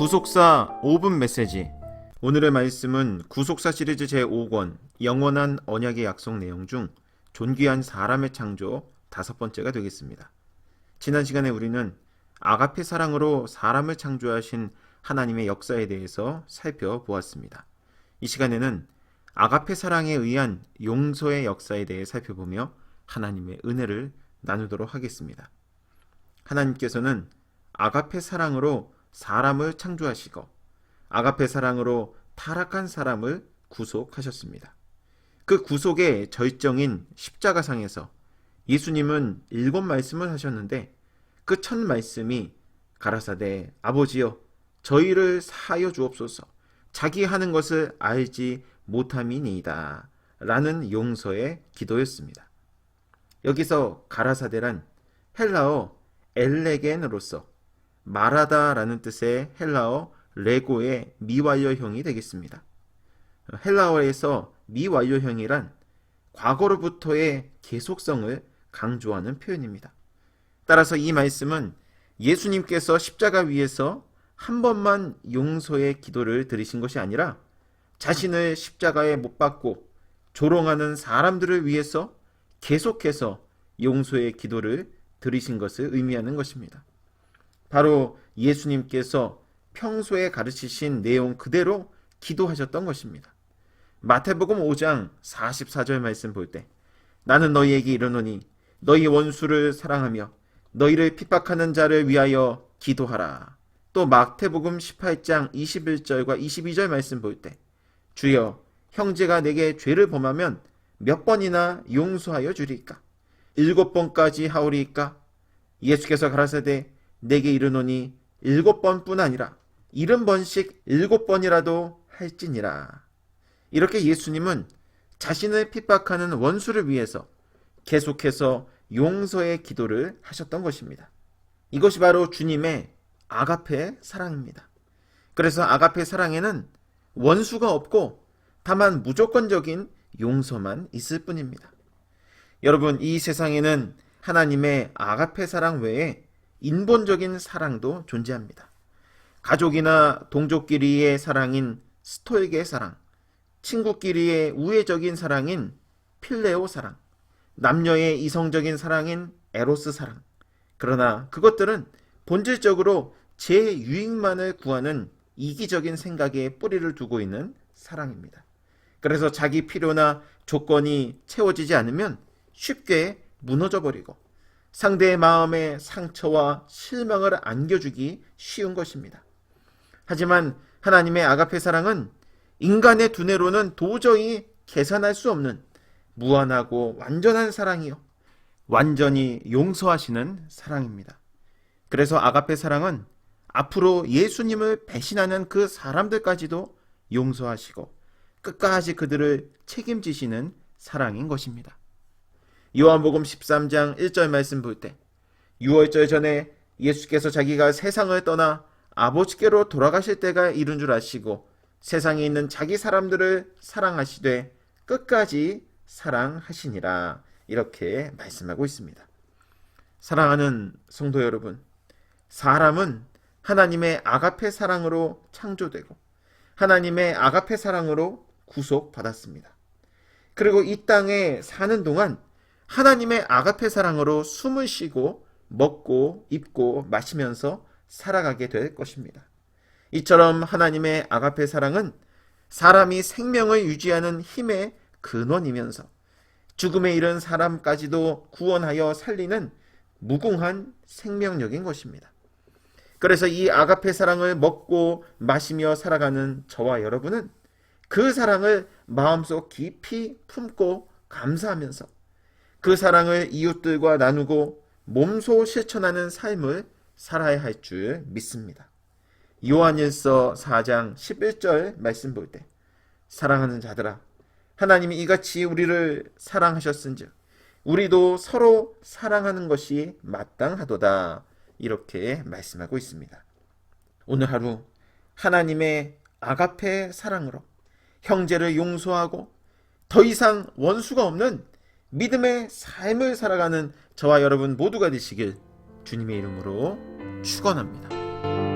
구속사 5분 메시지 오늘의 말씀은 구속사 시리즈 제5권 영원한 언약의 약속 내용 중 존귀한 사람의 창조 다섯 번째가 되겠습니다. 지난 시간에 우리는 아가페 사랑으로 사람을 창조하신 하나님의 역사에 대해서 살펴보았습니다. 이 시간에는 아가페 사랑에 의한 용서의 역사에 대해 살펴보며 하나님의 은혜를 나누도록 하겠습니다. 하나님께서는 아가페 사랑으로 사람을 창조하시고 아가페 사랑으로 타락한 사람을 구속하셨습니다. 그 구속의 절정인 십자가상에서 예수님은 일곱 말씀을 하셨는데 그 첫 말씀이 가라사대 아버지여 저희를 사하여 주옵소서 자기 하는 것을 알지 못함이니이다 라는 용서의 기도였습니다. 여기서 가라사대란 헬라어 엘레겐으로서 말하다라는 뜻의 헬라어 레고의 미완료형이 되겠습니다. 헬라어에서 미완료형이란 과거로부터의 계속성을 강조하는 표현입니다. 따라서 이 말씀은 예수님께서 십자가 위에서 한 번만 용서의 기도를 드리신 것이 아니라 자신을 십자가에 못 박고 조롱하는 사람들을 위해서 계속해서 용서의 기도를 드리신 것을 의미하는 것입니다. 바로 예수님께서 평소에 가르치신 내용 그대로 기도하셨던 것입니다. 마태복음 5장 44절 말씀 볼 때 나는 너희에게 이르노니 너희 원수를 사랑하며 너희를 핍박하는 자를 위하여 기도하라. 또 마태복음 18장 21절과 22절 말씀 볼 때 주여 형제가 내게 죄를 범하면 몇 번이나 용서하여 주리까? 일곱 번까지 하오리까? 예수께서 가라사대 내게 이르노니 일곱 번뿐 아니라 일흔 번씩 일곱 번이라도 할지니라. 이렇게 예수님은 자신을 핍박하는 원수를 위해서 계속해서 용서의 기도를 하셨던 것입니다. 이것이 바로 주님의 아가페 사랑입니다. 그래서 아가페 사랑에는 원수가 없고 다만 무조건적인 용서만 있을 뿐입니다. 여러분, 이 세상에는 하나님의 아가페 사랑 외에 인본적인 사랑도 존재합니다. 가족이나 동족끼리의 사랑인 스토익의 사랑, 친구끼리의 우애적인 사랑인 필레오 사랑, 남녀의 이성적인 사랑인 에로스 사랑. 그러나 그것들은 본질적으로 제 유익만을 구하는 이기적인 생각에 뿌리를 두고 있는 사랑입니다. 그래서 자기 필요나 조건이 채워지지 않으면 쉽게 무너져 버리고 상대의 마음에 상처와 실망을 안겨주기 쉬운 것입니다. 하지만 하나님의 아가페 사랑은 인간의 두뇌로는 도저히 계산할 수 없는 무한하고 완전한 사랑이요. 완전히 용서하시는 사랑입니다. 그래서 아가페 사랑은 앞으로 예수님을 배신하는 그 사람들까지도 용서하시고 끝까지 그들을 책임지시는 사랑인 것입니다. 요한복음 13장 1절 말씀 볼 때 6월절 전에 예수께서 자기가 세상을 떠나 아버지께로 돌아가실 때가 이른 줄 아시고 세상에 있는 자기 사람들을 사랑하시되 끝까지 사랑하시니라 이렇게 말씀하고 있습니다. 사랑하는 성도 여러분, 사람은 하나님의 아가페 사랑으로 창조되고 하나님의 아가페 사랑으로 구속받았습니다. 그리고 이 땅에 사는 동안 하나님의 아가페 사랑으로 숨을 쉬고 먹고 입고 마시면서 살아가게 될 것입니다. 이처럼 하나님의 아가페 사랑은 사람이 생명을 유지하는 힘의 근원이면서 죽음에 이른 사람까지도 구원하여 살리는 무궁한 생명력인 것입니다. 그래서 이 아가페 사랑을 먹고 마시며 살아가는 저와 여러분은 그 사랑을 마음속 깊이 품고 감사하면서 그 사랑을 이웃들과 나누고 몸소 실천하는 삶을 살아야 할 줄 믿습니다. 요한일서 4장 11절 말씀 볼 때 사랑하는 자들아 하나님이 이같이 우리를 사랑하셨은즉 우리도 서로 사랑하는 것이 마땅하도다 이렇게 말씀하고 있습니다. 오늘 하루 하나님의 아가페 사랑으로 형제를 용서하고 더 이상 원수가 없는 믿음의 삶을 살아가는 저와 여러분 모두가 되시길 주님의 이름으로 축원합니다.